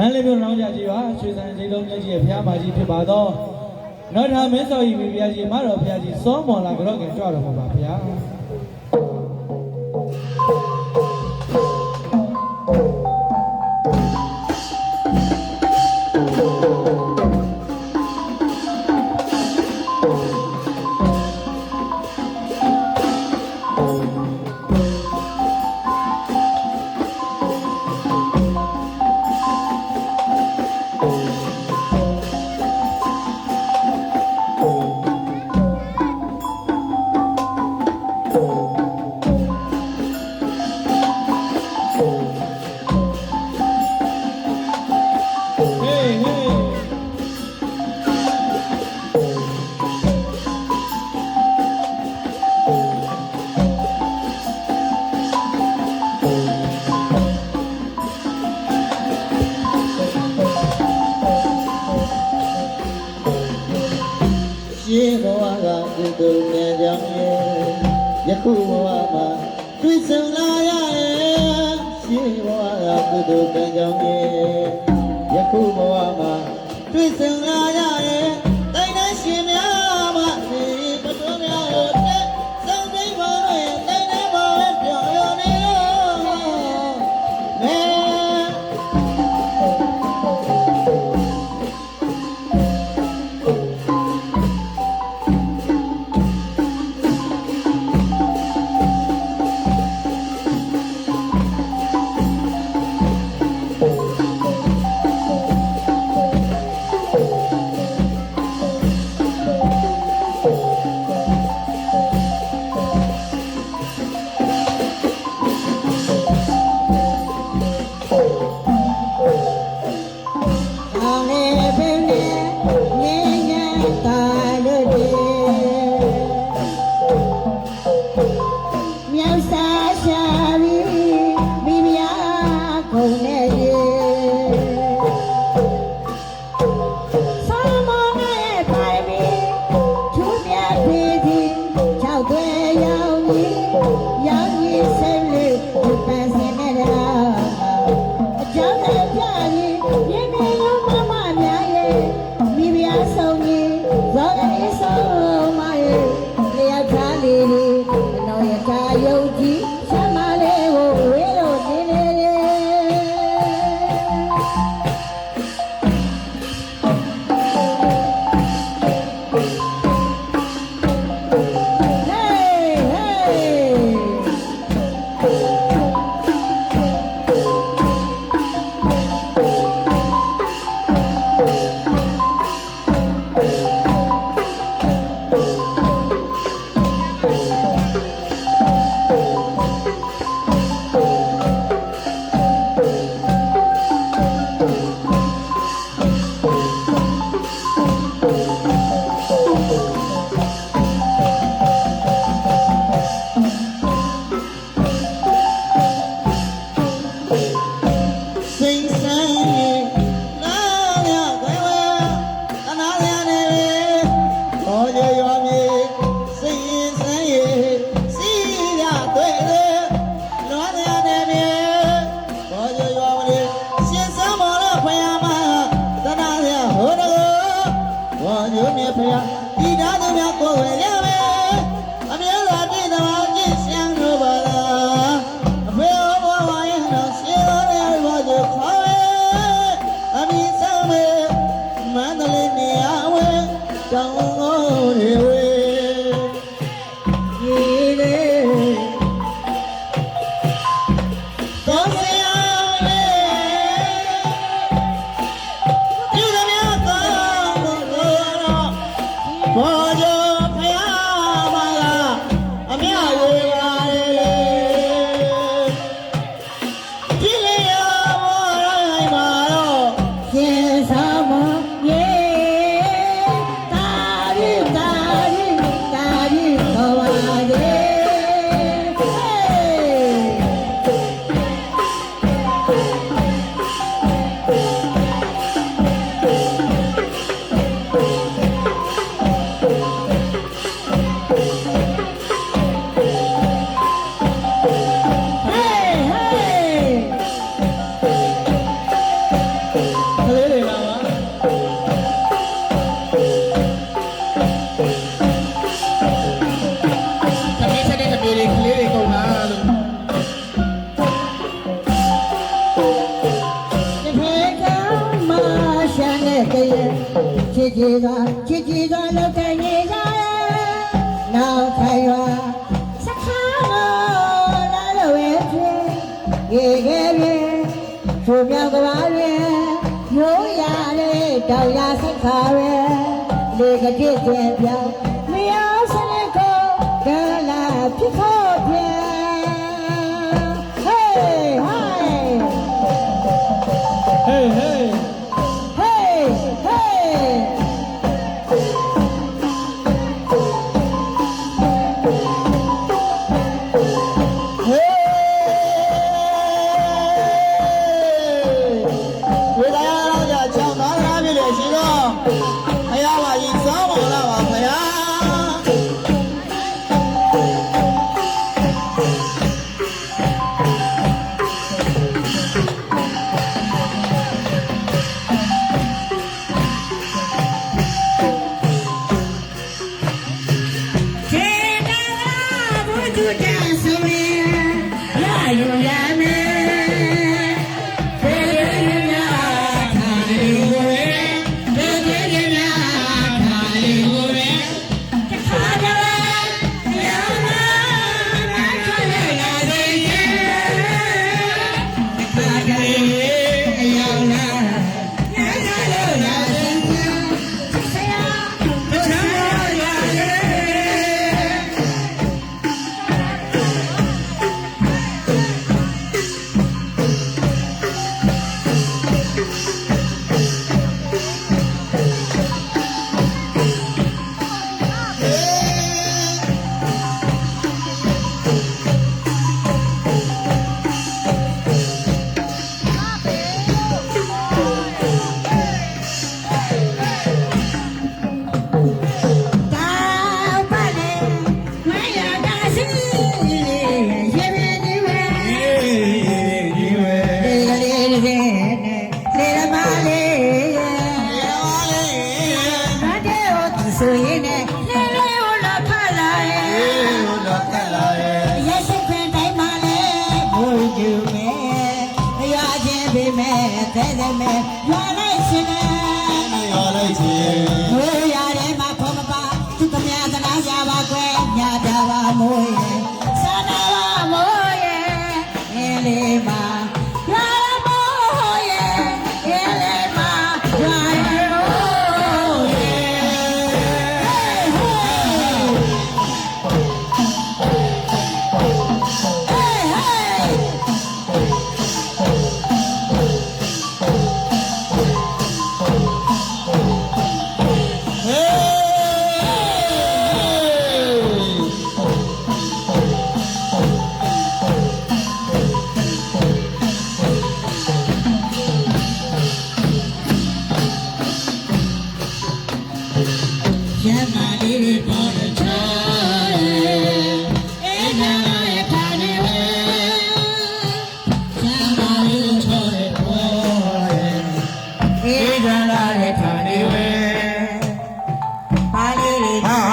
မန္တလေးမြို့ရောင်းကြကြီးပါရွှေစံစိတ်လုံးမြတ်ကြီးရဲ့ဘုရားပါကြီးဖြစ်ပါသောနော်ထာမင်းစော်ကြီးဘုရားကြီးမတော်ဘုရားကြီးစောမော်လာကြော့ကဲကြွတော်မှာပါဘုရား ရေဘဝကစိတ်တို့မြန်ကြောင်းရဲ့ယခုဘဝမှာတွေ့ဆုံလာရရဲ့ရေဘဝကစိတ်တို့မြန်ကြောင်းရဲ့ယခုဘဝမှာတွေ့ဆုံလာရရဲ့ ချစ်ချစ်ကချစ်ချစ်ကလောက်တိုင်းနေကြနောက်ခါရွာစခါမလာလို့ပဲဖြစ်ရေခဲပြေသူမြောက်ကဘာပြေရိုးရလေတောင်ရစခါပဲလေကတိကျပြောင်း Again. Oh.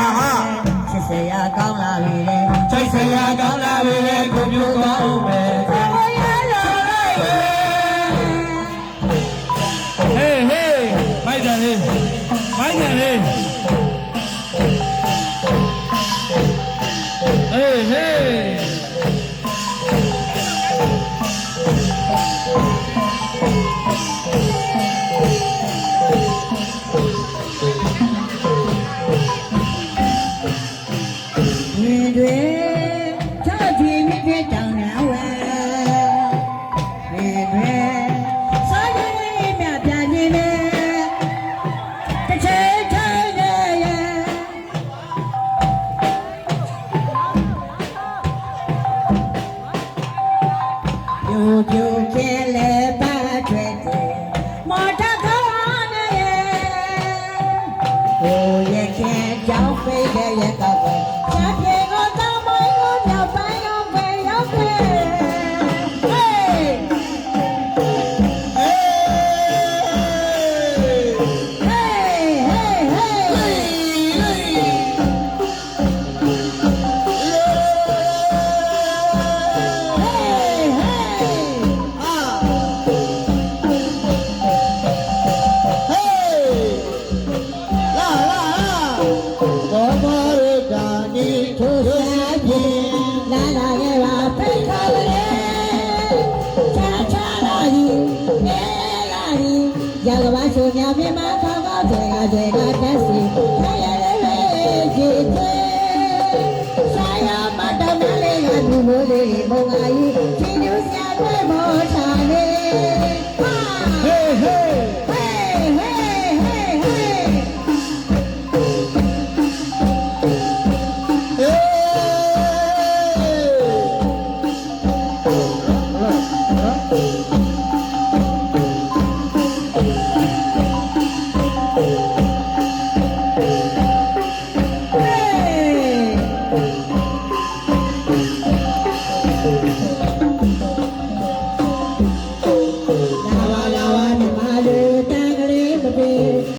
လေးချေဆာယာမတမလေးရသူမိုးလေးမုံအကြီး